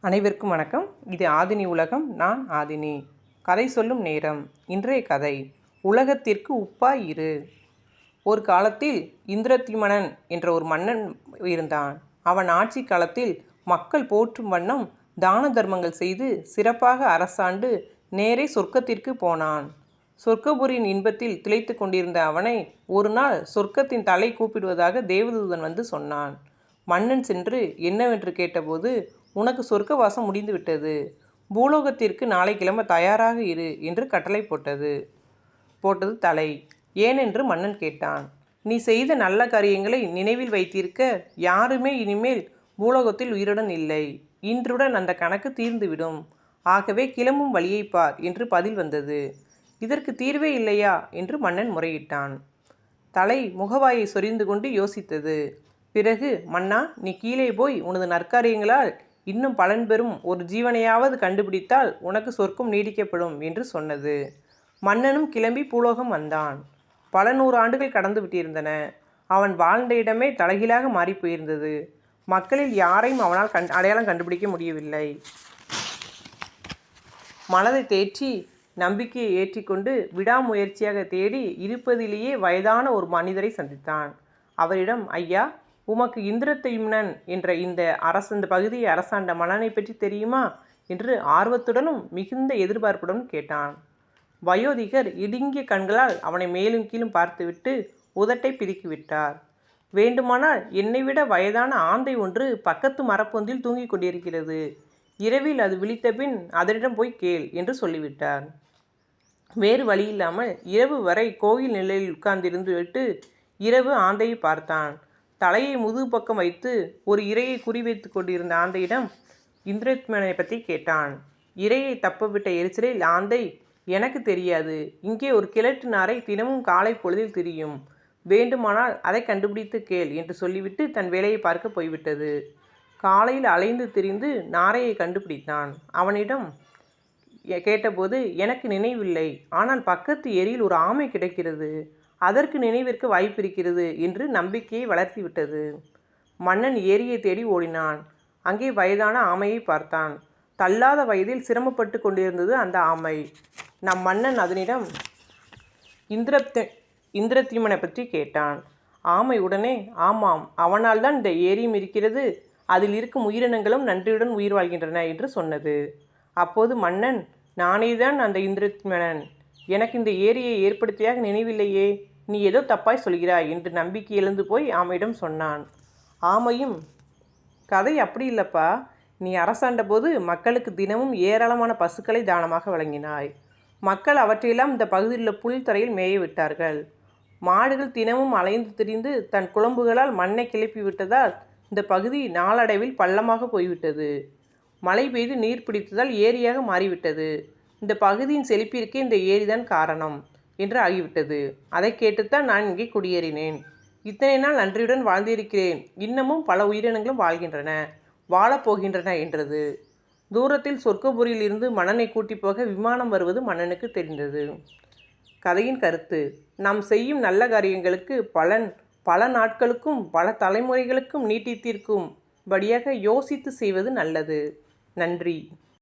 அனைவருக்கும் வணக்கம். இது ஆதினி உலகம் நான் ஆதினி. கதை சொல்லும் நேரம் இன்றைய கதை. உலகத்திற்கு உப்பாய் இரு. ஒரு காலத்தில் இந்திரத்யுமனன் என்ற ஒரு மன்னன் இருந்தான். அவன் ஆட்சி காலத்தில் மக்கள் போற்றும் வண்ணம் தான தர்மங்கள் செய்து சிறப்பாக அரசாண்டு நேரே சொர்க்கத்திற்கு போனான். சொர்க்கபுரியின் இன்பத்தில் திளைத்து கொண்டிருந்த அவனை ஒரு நாள் சொர்க்கத்தின் தலை கூப்பிடுவதாக தேவதூதன் வந்து சொன்னான். மன்னன் சென்று என்னவென்று கேட்டபோது உனக்கு சொர்க்கவாசம் முடிந்து விட்டது பூலோகத்திற்கு நாளை கிளம்ப தயாராக இரு என்று கட்டளை போட்டது. போட்டது தலை. ஏனென்று மன்னன் கேட்டான். நீ செய்த நல்ல காரியங்களை நினைவில் வைத்திருக்க யாருமே இனிமேல் பூலோகத்தில் உயிருடன் இல்லை. இன்றுடன் அந்த கணக்கு தீர்ந்துவிடும். ஆகவே கிளம்பும் வழியை பார் என்று பதில் வந்தது. இதற்கு தீர்வே இல்லையா? என்று மன்னன் முறையிட்டான். தலை முகவாயை சொரிந்து கொண்டு யோசித்தது. பிறகு மன்னா நீ கீழே போய் உனது நற்காரியங்களால் இன்னும் பலன் பெறும் ஒரு ஜீவனையாவது கண்டுபிடித்தால் உனக்கு சொர்க்கம் நீடிக்கப்படும் என்று சொன்னது. மன்னனும் கிளம்பி பூலோகம் வந்தான். பல நூறு ஆண்டுகள் கடந்து விட்டிருந்தன. அவன் வாழ்ந்த இடமே தலைகீழாக மாறிப் போயிருந்தது. மக்களில் யாரையும் அவனால் கண் அடையாளம் கண்டுபிடிக்க முடியவில்லை. மனதை தேற்றி நம்பிக்கையை ஏற்றிக்கொண்டு விடாமுயற்சியாக தேடி இருப்பதிலேயே வயதான ஒரு மனிதரை சந்தித்தான். அவரிடம் ஐயா உமக்கு இந்திரத்தையும்னன் என்ற இந்த அரசு இந்த பகுதியை அரசாண்ட மன்னனை பற்றி தெரியுமா? என்று ஆர்வத்துடனும் மிகுந்த எதிர்பார்ப்புடனும் கேட்டான். வயோதிகர் இடுங்கிய கண்களால் அவனை மேலும் கீழும் பார்த்துவிட்டு உதட்டை பிதுக்கிவிட்டார். வேண்டுமானால் என்னை விட வயதான ஆந்தை ஒன்று பக்கத்து மரப்பொந்தில் தூங்கிக் கொண்டிருக்கிறது. இரவில் அது விழித்தபின் அதனிடம் போய் கேள் என்று சொல்லிவிட்டார். வேறு வழியில்லாமல் இரவு வரை கோயில் நிலையில் உட்கார்ந்திருந்து விட்டு இரவு ஆந்தையை பார்த்தான். தலையை முதுகு பக்கம் வைத்து ஒரு இரையை குறிவைத்து கொண்டிருந்த ஆந்தையிடம் இந்திரத்மனை பற்றி கேட்டான். இரையை தப்பவிட்ட எரிச்சலில் ஆந்தை எனக்கு தெரியாது. இங்கே ஒரு கிழட்டு நாரை தினமும் காலை பொழுதில் திரியும். வேண்டுமானால் அதை கண்டுபிடித்து கேள் என்று சொல்லிவிட்டு தன் வேலையை பார்க்க போய்விட்டது. காலையில் அலைந்து திரிந்து நாரையை கண்டுபிடித்தான். அவனிடம் கேட்டபோது எனக்கு நினைவில்லை. ஆனால் பக்கத்து ஏரியில் ஒரு ஆமை கிடைக்கிறது. அதற்கு நினைவிற்கு வாய்ப்பிருக்கிறது என்று நம்பிக்கையை வளர்த்திவிட்டது. மன்னன் ஏரியை தேடி ஓடினான். அங்கே வயதான ஆமையை பார்த்தான். தள்ளாத வயதில் சிரமப்பட்டு கொண்டிருந்தது அந்த ஆமை. நம் மன்னன் அதனிடம் இந்திரப்த இந்திரத்யுமனை பற்றி கேட்டான். ஆமை உடனே ஆமாம் அவனால் தான் இந்த ஏரியும் இருக்கிறது. அதில் இருக்கும் உயிரினங்களும் நன்றியுடன் உயிர் வாழ்கின்றன என்று சொன்னது. அப்போது மன்னன் நானேதான் அந்த இந்திரத்மனன் எனக்கு இந்த ஏரியை ஏற்படுத்தியாக நினைவில்லையே. நீ ஏதோ தப்பாய் சொல்கிறாய் என்று நம்பிக்கை எழுந்து போய் ஆமையிடம் சொன்னான். ஆமையும் கதை அப்படி இல்லைப்பா. நீ அரசாண்ட போது மக்களுக்கு தினமும் ஏராளமான பசுக்களை தானமாக வழங்கினாய். மக்கள் அவற்றையெல்லாம் இந்த பகுதியில் உள்ள புல் தரையில் மேய விட்டார்கள். மாடுகள் தினமும் அலைந்து திரிந்து தன் குழம்புகளால் மண்ணை கிளப்பி விட்டதால் இந்த பகுதி நாளடைவில் பள்ளமாக போய்விட்டது. மழை பெய்து நீர் பிடித்ததால் ஏரியாக மாறிவிட்டது. இந்த பகுதியின் செழிப்பிற்கு இந்த ஏரிதான் காரணம் என்று ஆகிவிட்டது. அதை கேட்டுத்தான் நான் இங்கே குடியேறினேன். இத்தனை நாள் நன்றியுடன் வாழ்ந்திருக்கிறேன். இன்னமும் பல உயிரினங்களும் வாழ்கின்றன. வாழப்போகின்றன என்றது. தூரத்தில் சொர்க்கபுரியில் இருந்து மன்னனை கூட்டி போக விமானம் வருவது மன்னனுக்கு தெரிந்தது. கதையின் கருத்து நாம் செய்யும் நல்ல காரியங்களுக்கு பலன் பல நாட்களுக்கும் பல தலைமுறைகளுக்கும் நீட்டித்திருக்கும் படியாக யோசித்து செய்வது நல்லது. நன்றி.